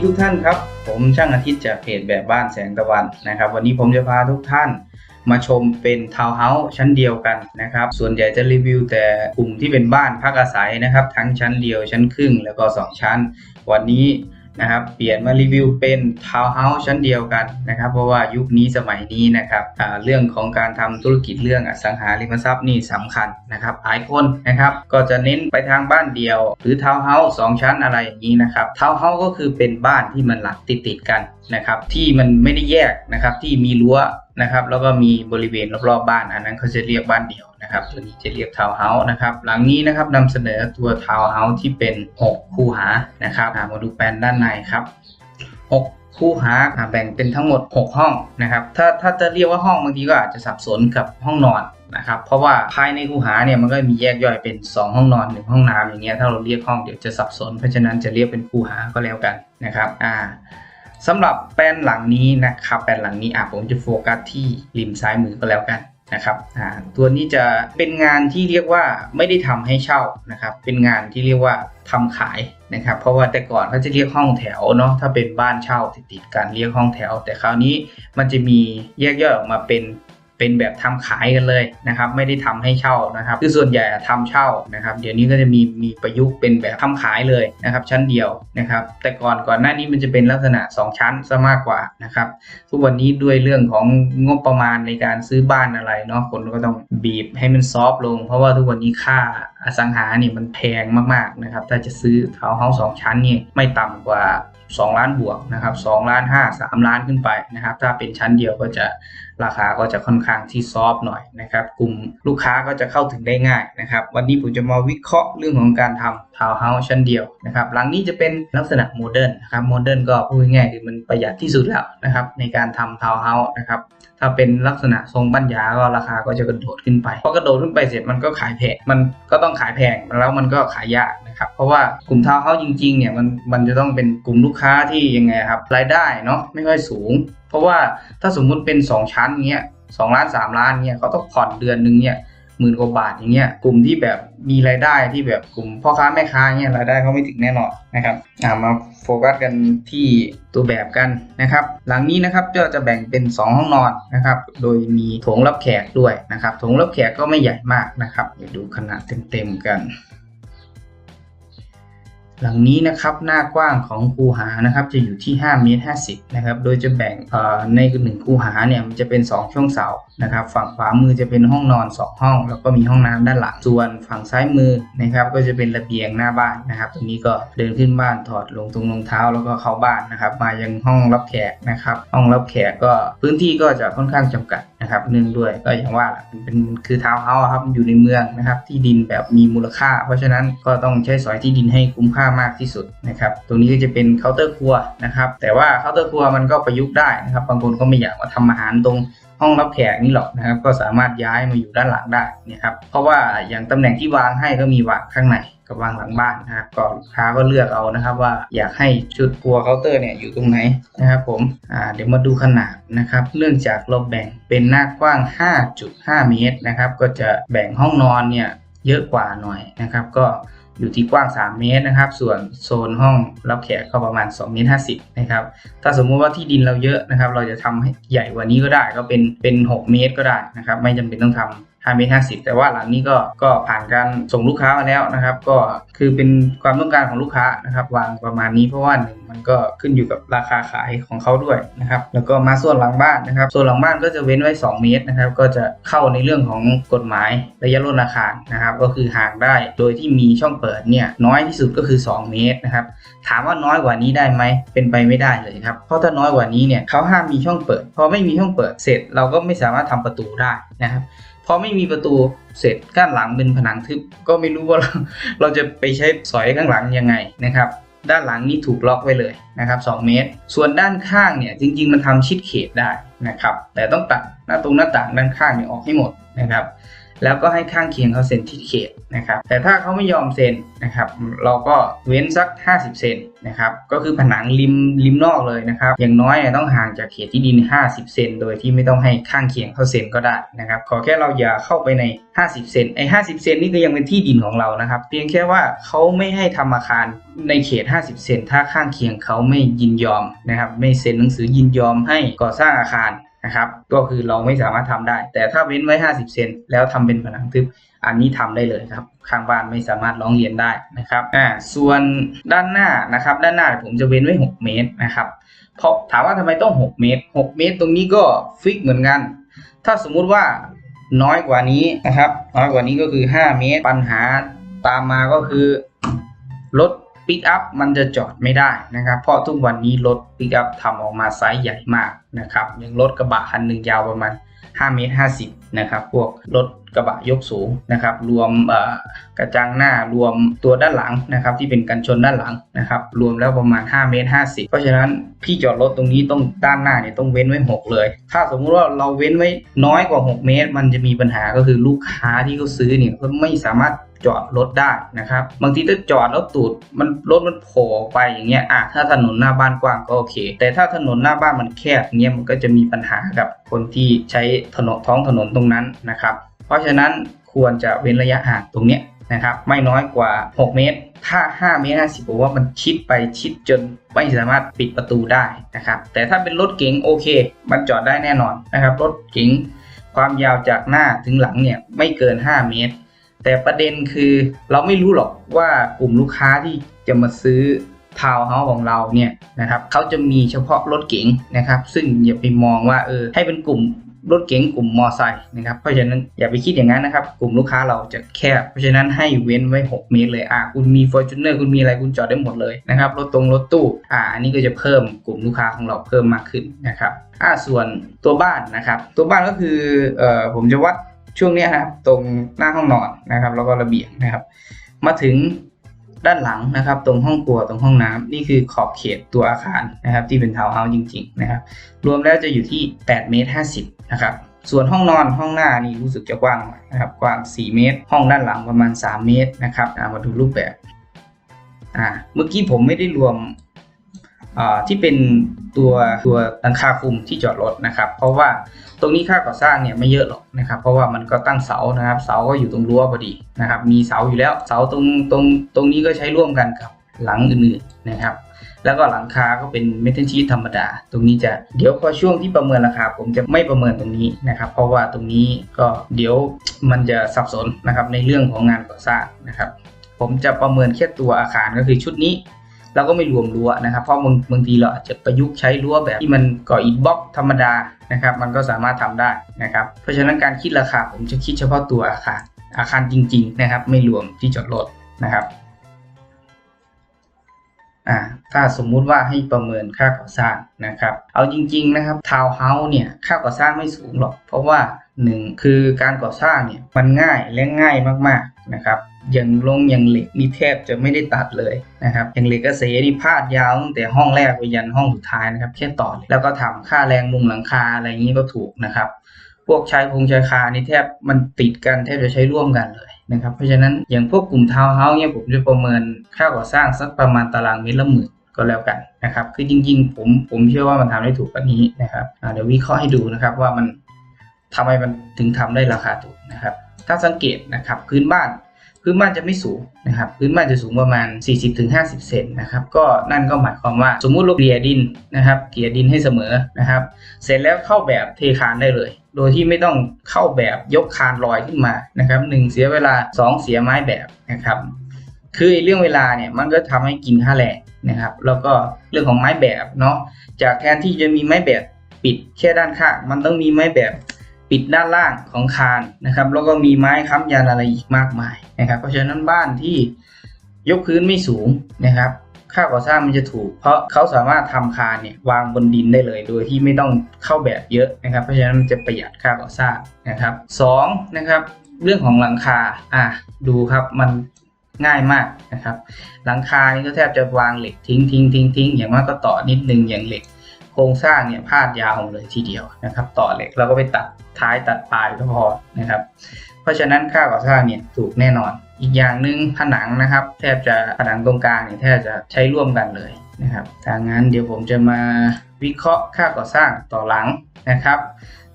ีทุกท่านครับ ผมช่างอาทิตย์จากเพจแบบบ้านแสงตะวันนะครับ วันนี้ผมจะพาทุกท่านมาชมเป็นทาวน์เฮาส์ชั้นเดียวกันนะครับ ส่วนใหญ่จะรีวิวแต่กลุ่มที่เป็นบ้านพักอาศัยนะครับ ทั้งชั้นเดียวชั้นครึ่งแล้วก็ 2 ชั้น วันนี้ นะครับเปลี่ยนมารีวิวเป็นทาวน์เฮาส์ชั้นเดียวกันนะครับเพราะว่ายุคนี้สมัยนี้นะครับเรื่องของการทำธุรกิจเรื่องอสังหาริมทรัพย์นี่สำคัญนะครับหลายคนนะครับก็จะเน้นไปทางบ้านเดียว หรือทาวน์เฮาส์สองชั้นอะไรอย่างนี้นะครับทาวน์เฮาส์ก็คือเป็นบ้านที่มันหลังติดติดกันนะครับที่มันไม่ได้แยกนะครับที่มีรั้ว นะครับ แล้วก็มีบริเวณรอบๆบ้าน อันนั้นเขาจะเรียกบ้านเดี่ยวนะครับ ตัวนี้จะเรียกทาวน์เฮาส์นะครับ หลังนี้นะครับนำเสนอตัวทาวน์เฮาส์ที่เป็น 6 คูหานะครับมาดูแปลนด้านในครับ 6คู่หาอ่าแบ่งเป็นทั้งหมด 6 ห้องนะครับ ถ้าถ้าจะเรียกว่าห้องบางทีก็อาจจะสับสนกับห้องนอนนะครับ เพราะว่าภายในคูหาเนี่ยมันก็มีแยกย่อยเป็น 2 ห้องนอน 1 ห้องน้ำอย่างเงี้ย ถ้าเราเรียกห้องเดี๋ยวจะสับสน เพราะฉะนั้นจะเรียกเป็นคูหาก็แล้วกันนะครับ อ่า สำหรับแปลนหลังนี้นะครับแปลนหลังนี้อะผมจะโฟกัสที่ริมซ้ายมือก็แล้วกันนะครับอ่าตัวนี้จะเป็นงานที่เรียกว่าไม่ได้ทำให้เช่านะครับ เป็นงานที่เรียกว่าทำขายนะครับ เพราะว่าแต่ก่อนเขาจะเรียกห้องแถวเนาะถ้าเป็นบ้านเช่าติดๆกันเรียกห้องแถว แต่คราวนี้มันจะมีแยกย่อยออกมาเป็น เป็นแบบทำขายกันเลยนะครับ ไม่ได้ทำให้เช่านะครับ คือส่วนใหญ่อะทำเช่านะครับ เดี๋ยวนี้ก็จะมีมีประยุกต์เป็นแบบทำขายเลยนะครับ ชั้นเดียวนะครับ แต่ก่อนก่อนหน้านี้มันจะเป็นลักษณะ 2 ชั้นซะมากกว่านะครับทุกวันนี้ด้วยเรื่องของงบประมาณในการซื้อบ้านอะไรเนาะคนก็ต้องบีบให้มันซอฟต์ลง เพราะว่าทุกวันนี้ค่าอสังหาเนี่ยมันแพงมากๆนะครับ ถ้าจะซื้อทาวน์เฮาส์สองชั้นนี่ไม่ต่ำกว่า 2 ล้านบวกนะครับ2ล้าน5 3 ล้านขึ้นไปนะครับ ถ้าเป็นชั้นเดียวก็จะ ราคาก็จะค่อนข้างที่ซอฟต์หน่อยนะครับ กลุ่มลูกค้าก็จะเข้าถึงได้ง่ายนะครับ วันนี้ผมจะมาวิเคราะห์เรื่องของการทำทาวน์เฮาส์ชั้นเดียวนะครับ หลังนี้จะเป็นลักษณะโมเดิร์นนะครับ โมเดิร์นก็พูดง่ายคือมันประหยัดที่สุดแล้วนะครับ ในการทำทาวน์เฮาส์นะครับ ถ้าเป็นลักษณะทรงปัญญาก็ราคาก็จะกระโดดขึ้นไป พอกระโดดขึ้นไปเสร็จมันก็ขายแพง มันก็ต้องขายแพงแล้วมันก็ขายยากนะครับ เพราะว่ากลุ่มทาวน์เฮาส์จริงๆเนี่ยมันมันจะต้องเป็นกลุ่มลูกค้าที่ยังไงครับ รายได้เนาะไม่ค่อยสูง เพราะว่าถ้าสมมุติเป็น 2 ชั้นเงี้ยสองล้านสามล้านเงี้ยเขาต้องผ่อนเดือนนึงเนี่ยหมื่นกว่าบาทอย่างเงี้ยกลุ่มที่แบบมีรายได้ที่แบบกลุ่มพ่อค้าแม่ค้าเงี้ยรายได้เขาไม่ถึงแน่นอนนะครับามาโฟกัสกันที่ตัวแบบกันนะครับ หลังนี้นะครับก็จะแบ่งเป็น 2 ห้องนอนนะครับ โดยมีโถงรับแขกด้วยนะครับโถงรับแขกก็ไม่ใหญ่มากนะครับเดี๋ยวดูขนาดเต็มๆกัน หลังนี้นะครับหน้ากว้างของคูหานะครับจะอยู่ที่5เมตร50นะครับโดยจะแบ่งในหนึ่งคูหาเนี่ยมันจะเป็น 2 ช่วงเสานะครับฝั่งขวามือจะเป็นห้องนอน 2 ห้อง แล้วก็มีห้องน้ำด้านหลังส่วนฝั่งซ้ายมือนะครับก็จะเป็นระเบียงหน้าบ้านนะครับตรงนี้ก็เดินขึ้นบ้านถอดลงตรงรองเท้าแล้วก็เข้าบ้านนะครับมายังห้องรับแขกนะครับห้องรับแขกก็พื้นที่ก็จะค่อนข้างจำกัด นะครับเนื่องด้วยก็อย่างว่าเป็นคือทาวน์เฮาส์ครับอยู่ในเมืองนะครับ ที่ดินแบบมีมูลค่า เพราะฉะนั้นก็ต้องใช้สอยที่ดินให้คุ้มค่ามากที่สุดนะครับตรงนี้ก็จะเป็นเคาน์เตอร์ครัวนะครับแต่ว่าเคาน์เตอร์ครัวมันก็ประยุกต์ได้นะครับบางคนก็ไม่อยากมาทำอาหารตรง ห้องรับแขกนี่หรอกนะครับ ก็สามารถย้ายมาอยู่ด้านหลังได้นะครับ เพราะว่าอย่างตำแหน่งที่วางให้ก็มีวางข้างในกับวางหลังบ้านนะครับก็ลูกค้าก็เลือกเอานะครับ ว่าอยากให้ชุดครัวเคาน์เตอร์เนี่ยอยู่ตรงไหนนะครับผมอ่าเดี๋ยวมาดูขนาดนะครับ เนื่องจากเราแบ่งเป็นหน้ากว้าง 5.5 เมตรนะครับ ก็จะแบ่งห้องนอนเนี่ยเยอะกว่าหน่อยนะครับ ก็ อยู่ที่กว้าง 3 เมตรนะครับ ส่วนโซนห้องรับแขกก็ประมาณ2เมตร50นะครับ ถ้าสมมุติว่าที่ดินเราเยอะนะครับ เราจะทำให้ใหญ่กว่านี้ก็ได้ ก็เป็นเป็น 6 เมตรก็ได้นะครับ ไม่จำเป็นต้องทำ 5เมตร50 แต่ว่าหลังนี้ก็ก็ผ่านการส่งลูกค้ามาแล้วนะครับ ก็คือเป็นความต้องการของลูกค้านะครับ วางประมาณนี้เพราะว่าหนึ่งมันก็ขึ้นอยู่กับราคาขายของเขาด้วยนะครับแล้วก็มาส่วนหลังบ้านนะครับส่วนหลังบ้านก็จะเว้นไว้ 2 เมตรนะครับก็จะเข้าในเรื่องของกฎหมายระยะลดอาคารนะครับ ก็คือห่างได้โดยที่มีช่องเปิดเนี่ยน้อยที่สุดก็คือ 2 เมตรนะครับถามว่าน้อยกว่านี้ได้ไหมเป็นไปไม่ได้เลยครับเพราะถ้าน้อยกว่านี้เนี่ยเขาห้ามมีช่องเปิดพอไม่มีช่องเปิดเสร็จ เราก็ไม่สามารถทำประตูได้นะครับ อไม่มีประตูเสร็จก้านหลังเป็นผนังทึบก็ไม่รู้ว่าเราเราจะไปใช้สอยข้างหลังยังไงนะครับ ด้านหลังนี่ถูกล็อกไว้เลยนะครับ 2 เมตร ส่วนด้านข้างเนี่ยจริง ๆ มันทำชิดเขตได้นะครับ แต่ต้องตัดหน้าตรงหน้าต่างด้านข้างเนี่ยออกให้หมดนะครับ แล้วก็ให้ข้างเคียงเขาเซ็นที่เขตนะครับแต่ถ้าเขาไม่ยอมเซ็นนะครับเราก็เว้นสัก 50 เซนนะครับก็คือผนังริมริมนอกเลยนะครับอย่างน้อยเนี่ยต้องห่างจากเขตที่ดิน 50 เซนโดยที่ไม่ต้องให้ข้างเคียงเขาเซ็นก็ได้นะครับขอแค่เราอย่าเข้าไปใน 50 เซนไอ้50 เซนนี่ก็ยังเป็นที่ดินของเรานะครับเพียงแค่ว่าเขาไม่ให้ทำอาคารในเขต 50 เซนถ้าข้างเคียงเขาไม่ยินยอมนะครับไม่เซ็นหนังสือยินยอมให้ก่อสร้างอาคาร นะครับ ก็คือเราไม่สามารถทำได้ แต่ถ้าเว้นไว้ 50 เซนแล้วทำเป็นผนังทึบ อันนี้ทำได้เลยครับ ข้างบ้านไม่สามารถร้องเรียนได้นะครับ อ่า ส่วนด้านหน้านะครับ ด้านหน้าผมจะเว้นไว้ 6 เมตรนะครับ เพราะถามว่าทำไมต้อง 6 เมตร 6 เมตรตรงนี้ก็ฟิกเหมือนกัน ถ้าสมมุติว่าน้อยกว่านี้นะครับ น้อยกว่านี้ก็คือ 5 เมตร ปัญหาตามมาก็คือ รถ ปิกอัพมันจะจอดไม่ได้นะครับ เพราะทุกวันนี้รถปิกอัพทำออกมาไซส์ใหญ่มากนะครับอย่างรถกระบะคันหนึ่งยาวประมาณ5เมตร50นะครับพวกรถกระบะยกสูงนะครับ รวมกระจังหน้ารวมตัวด้านหลังนะครับ ที่เป็นกันชนด้านหลังนะครับ รวมแล้วประมาณ5เมตร50 เพราะฉะนั้นพี่จอดรถตรงนี้ต้องด้านหน้าเนี่ยต้องเว้นไว้ 6 เลย ถ้าสมมุติว่าเราเว้นไว้น้อยกว่า 6 เมตร มันจะมีปัญหาก็คือลูกค้าที่เขาซื้อเนี่ยเขาไม่สามารถ จอดรถได้นะครับ บางทีถ้าจอดแล้วตูดมันรถมันโผล่ไปอย่างเงี้ยอะถ้าถนนหน้าบ้านกว้างก็โอเค แต่ถ้าถนนหน้าบ้านมันแคบเงี้ยมันก็จะมีปัญหากับคนที่ใช้ถนนท้องถนนตรงนั้นนะครับ เพราะฉะนั้นควรจะเว้นระยะห่างตรงเนี้ยนะครับไม่น้อยกว่า 6 เมตร ถ้า 5 เมตร 50ผมว่ามันชิดไปชิดจนไม่สามารถปิดประตูได้นะครับ แต่ถ้าเป็นรถเก๋งโอเค มันจอดได้แน่นอนนะครับ รถเก๋งความยาวจากหน้าถึงหลังเนี่ยไม่เกิน 5 เมตร แต่ประเด็นคือเราไม่รู้หรอกว่ากลุ่มลูกค้าที่จะมาซื้อทาวน์เฮาส์ของเราเนี่ยนะครับเขาจะมีเฉพาะรถเก๋งนะครับ ซึ่งอย่าไปมองว่าเออให้เป็นกลุ่มรถเก๋งกลุ่มมอไซค์นะครับ เพราะฉะนั้นอย่าไปคิดอย่างนั้นนะครับ กลุ่มลูกค้าเราจะแคบ เพราะฉะนั้นให้เว้นไว้ 6 เมตรเลยอะคุณมี Fortuner คุณมีอะไรคุณจอดได้หมดเลยนะครับรถตรงรถตู้อ่าอันนี้ก็จะเพิ่มกลุ่มลูกค้าของเราเพิ่มมากขึ้นนะครับอ่าส่วนตัวบ้านนะครับ ตัวบ้านก็คือเอ่อผมจะวัด ช่วงนี้นะครับตรงหน้าห้องนอนนะครับ แล้วก็ระเบียงนะครับ มาถึงด้านหลังนะครับ ตรงห้องครัวตรงห้องน้ำนี่คือขอบเขตตัวอาคารนะครับ ที่เป็นทาวน์เฮาส์จริง ๆ นะครับ รวมแล้วจะอยู่ที่8เมตร50นะครับส่วนห้องนอนห้องหน้านี่รู้สึกจะกว้างนะครับกว้าง 4 เมตร ห้องด้านหลังประมาณ 3 เมตรนะครับามาดูรูปแบบอ่าเมื่อกี้ผมไม่ได้รวมอ่าที่เป็น ตัวตัวหลังคาคุมที่จอดรถนะครับ เพราะว่าตรงนี้ค่าก่อสร้างเนี่ยไม่เยอะหรอกนะครับ เพราะว่ามันก็ตั้งเสานะครับ เสาก็อยู่ตรงรั้วพอดีนะครับ มีเสาอยู่แล้วเสาตรงตรงตรงนี้ก็ใช้ร่วมกันกับหลังอื่นๆนะครับ แล้วก็หลังคาก็เป็นเมทัลชีทธรรมดา ตรงนี้จะเดี๋ยวพอช่วงที่ประเมินราคาผมจะไม่ประเมินตรงนี้นะครับ เพราะว่าตรงนี้ก็เดี๋ยวมันจะสับสนนะครับในเรื่องของงานก่อสร้างนะครับ ผมจะประเมินแค่ตัวอาคารก็คือชุดนี้ เราก็ไม่รวมรั้วนะครับ เพราะบางบางทีเราอาจจะประยุกต์ใช้รั้วแบบที่มันก่ออิฐบล็อกธรรมดานะครับ มันก็สามารถทำได้นะครับ เพราะฉะนั้นการคิดราคาผมจะคิดเฉพาะตัวอาคารอาคารจริง ๆ นะครับ ไม่รวมที่จอดรถนะครับอ่าถ้าสมมุติว่าให้ประเมินค่าก่อสร้างนะครับ เอาจริง ๆ นะครับทาวน์เฮาส์เนี่ยค่าก่อสร้างไม่สูงหรอก เพราะว่าหนึ่งคือการก่อสร้างเนี่ยมันง่ายและง่ายมากๆนะครับ อย่างลงอย่างเหล็กนี่แทบจะไม่ได้ตัดเลยนะครับอย่างเหล็กกระเสนี่พาดยาวตั้งแต่ห้องแรกไปยันห้องสุดท้ายนะครับแค่ต่อแล้วก็ทำค่าแรงมุงหลังคาอะไรอย่างนี้ก็ถูกนะครับ พวกชายคงชายคานี่แทบมันติดกันแทบจะใช้ร่วมกันเลยนะครับเพราะฉะนั้นอย่างพวกกลุ่มทาวน์เฮาส์เนี่ยผมจะประเมินค่าก่อสร้างสักประมาณตารางเมตรละหมื่นก็แล้วกันนะครับ คือจริงๆ ผมผมเชื่อว่ามันทำได้ถูกกว่านี้นะครับเดี๋ยววิเคราะห์ให้ดูนะครับว่ามันทำไมมันถึงทำได้ราคาถูกนะครับ ถ้าสังเกตนะครับพื้นบ้าน พื้นบ้านจะไม่สูงนะครับพื้นบ้านจะสูงประมาณ 40-50 เซนนะครับก็นั่นก็หมายความว่าสมมุติเราเกลี่ยดินนะครับเกลี่ยดินให้เสมอนะครับเสร็จแล้วเข้าแบบเทคานได้เลย โดยที่ไม่ต้องเข้าแบบยกคานลอยขึ้นมานะครับหนึ่งเสียเวลา 2 เสียไม้แบบนะครับคือเรื่องเวลาเนี่ยมันก็ทำให้กินค่าแรงนะครับแล้วก็เรื่องของไม้แบบเนาะจากแทนที่จะมีไม้แบบปิดแค่ด้านข้างมันต้องมีไม้แบบ ปิดด้านล่างของคานนะครับ แล้วก็มีไม้ค้ำยันอะไรอีกมากมายนะครับ เพราะฉะนั้นบ้านที่ยกพื้นไม่สูงนะครับ ค่าก่อสร้างมันจะถูก เพราะเขาสามารถทำคานเนี่ยวางบนดินได้เลย โดยที่ไม่ต้องเข้าแบบเยอะนะครับ เพราะฉะนั้นมันจะประหยัดค่าก่อสร้างนะครับสองนะครับเรื่องของหลังคาอะดูครับมันง่ายมากนะครับ หลังคานี่ก็แทบจะวางเหล็กทิ้งทิ้งทิ้งทิ้งอย่างมากก็ต่อนิดนึงอย่างเหล็ก โครงสร้างเนี่ยพาดยาวเลยทีเดียวนะครับ ต่อเหล็กเราก็ไปตัดท้ายตัดปลายก็พอนะครับ เพราะฉะนั้นค่าก่อสร้างเนี่ยถูกแน่นอน อีกอย่างหนึ่งผนังนะครับ แทบจะผนังตรงกลางเนี่ยแทบจะใช้ร่วมกันเลยนะครับทางนั้นเดี๋ยวผมจะมาวิเคราะห์ค่าก่อสร้างต่อหลังนะครับ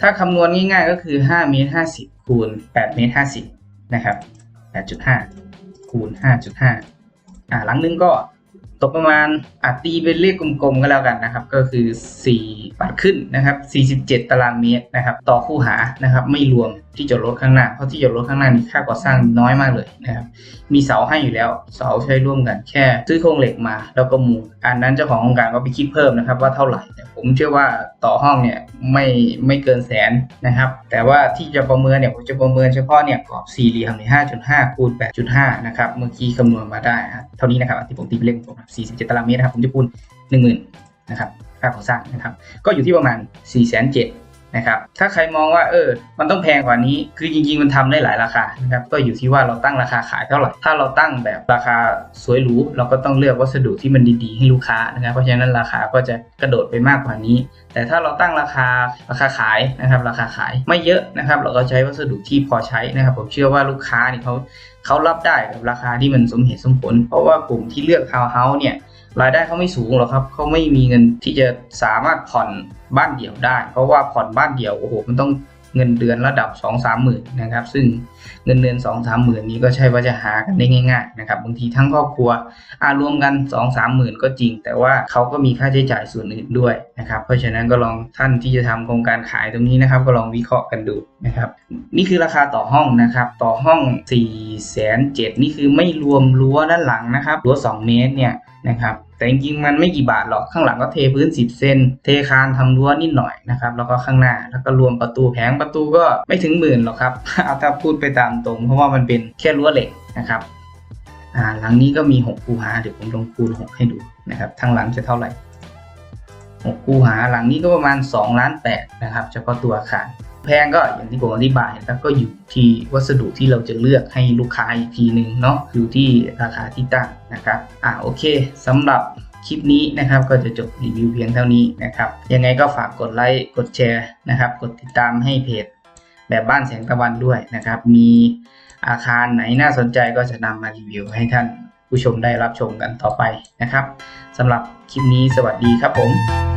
ถ้าคำนวณง่ายๆก็คือ5เมตร50คูณ8เมตร50นะครับ8.5คูณ5.5อ่าหลังนึงก็ กประมาณอาตีเป็นเลขกลมๆก็แล้วกันนะครับ ก็คือ 4 ปัดขึ้นนะครับ 47 ตารางเมตรนะครับ ต่อคู่หานะครับ ไม่รวม ที่จอดรถข้างหน้า เพราะที่จอดรถข้างหน้านี่ค่าก่อสร้างน้อยมากเลยนะครับ มีเสาให้อยู่แล้ว เสาใช้ร่วมกันแค่ ซื้อโครงเหล็กมา แล้วก็มุงอันนั้นเจ้าของโครงการก็ไปคิดเพิ่มนะครับว่าเท่าไหร่ ผมเชื่อว่าต่อห้องเนี่ยไม่ไม่เกินแสนนะครับ แต่ว่าที่จะประเมินเนี่ยผมจะประเมินเฉพาะเนี่ยกรอบสี่เหลี่ยมใน5.5คูณ8.5นะครับ เมื่อกี้คำนวณมาได้ครับเท่านี้นะครับที่ผมตีเป็นเลขผม47ตารางเมตรนะครับ ผมจะคูณ10,000นะครับค่าก่อสร้างนะครับ ก็อยู่ที่ประมาณ4 7 0 0 0 นะครับถ้าใครมองว่าเออมันต้องแพงกว่านี้ คือจริงๆมันทำได้หลายราคานะครับก็อยู่ที่ว่าเราตั้งราคาขายเท่าไหร่ถ้าเราตั้งแบบราคาสวยหรูเราก็ต้องเลือกวัสดุที่มันดีๆ ให้ลูกค้านะครับเพราะฉะนั้นราคาก็จะกระโดดไปมากกว่านี้ แต่ถ้าเราตั้งราคาราคาขายนะครับราคาขายไม่เยอะนะครับเราก็ใช้วัสดุที่พอใช้นะครับ ผมเชื่อว่าลูกค้านี่เขาเขารับได้กับราคาที่มันสมเหตุสมผล เพราะว่ากลุ่มที่เลือกทาวน์เฮาส์เนี่ย รายได้เขาไม่สูงหรอกครับเขาไม่มีเงินที่จะสามารถผ่อนบ้านเดี่ยวได้ เพราะว่าผ่อนบ้านเดี่ยวโอ้โหมันต้องเงินเดือนระดับ 2 3หมื่นนะครับ ซึ่งเงินเดือน 2 3หมื่นนี้ก็ใช่ว่าจะหากันได้ง่ายๆนะครับ บางทีทั้งครอบครัวอารวมกัน 2 3หมื่นก็จริง แต่ว่าเขาก็มีค่าใช้จ่ายส่วนอื่นด้วยนะครับ เพราะฉะนั้นก็ลองท่านที่จะทำโครงการขายตรงนี้นะครับ ก็ลองวิเคราะห์กันดูนะครับ นี่คือราคาต่อห้องนะครับ ต่อห้อง4ี่แสนเนี่คือไม่รวมรั้วด้านหลังนะครับ รั้ว 2 เมตรเนี่ย นะครับ แต่จริงๆมันไม่กี่บาทหรอกข้างหลังก็เทพื้น 10 เซนเทคานทำรั้วนิดหน่อยนะครับแล้วก็ข้างหน้าแล้วก็รวมประตูแผงประตูก็ไม่ถึงหมื่นหรอกครับเอาถ้าพูดไปตามตรง เพราะว่ามันเป็นแค่รั้วเหล็กนะครับอ่าหลังนี้ก็มี 6 คูหาเดี๋ยวผมลองคูณ 6 ให้ดูนะครับทางหลังจะเท่าไหร่ 6 คูหาหลังนี้ก็ประมาณ2ล้าน8นะครับเฉพาะตัวอาคาร แพงก็อย่างที่ผมอธิบายแล้วก็อยู่ที่วัสดุที่เราจะเลือกให้ลูกค้าอีกทีหนึ่งเนาะอยู่ที่ราคาที่ตั้งนะครับอ่าโอเคสำหรับคลิปนี้นะครับก็จะจบรีวิวเพียงเท่านี้นะครับยังไงก็ฝากกดไลค์กดแชร์นะครับ กดติดตามให้เพจ แบบบ้านแสงตะวันด้วยนะครับ มีอาคารไหนน่าสนใจก็จะนำมารีวิวให้ท่านผู้ชมได้รับชมกันต่อไปนะครับสำหรับคลิปนี้สวัสดีครับผม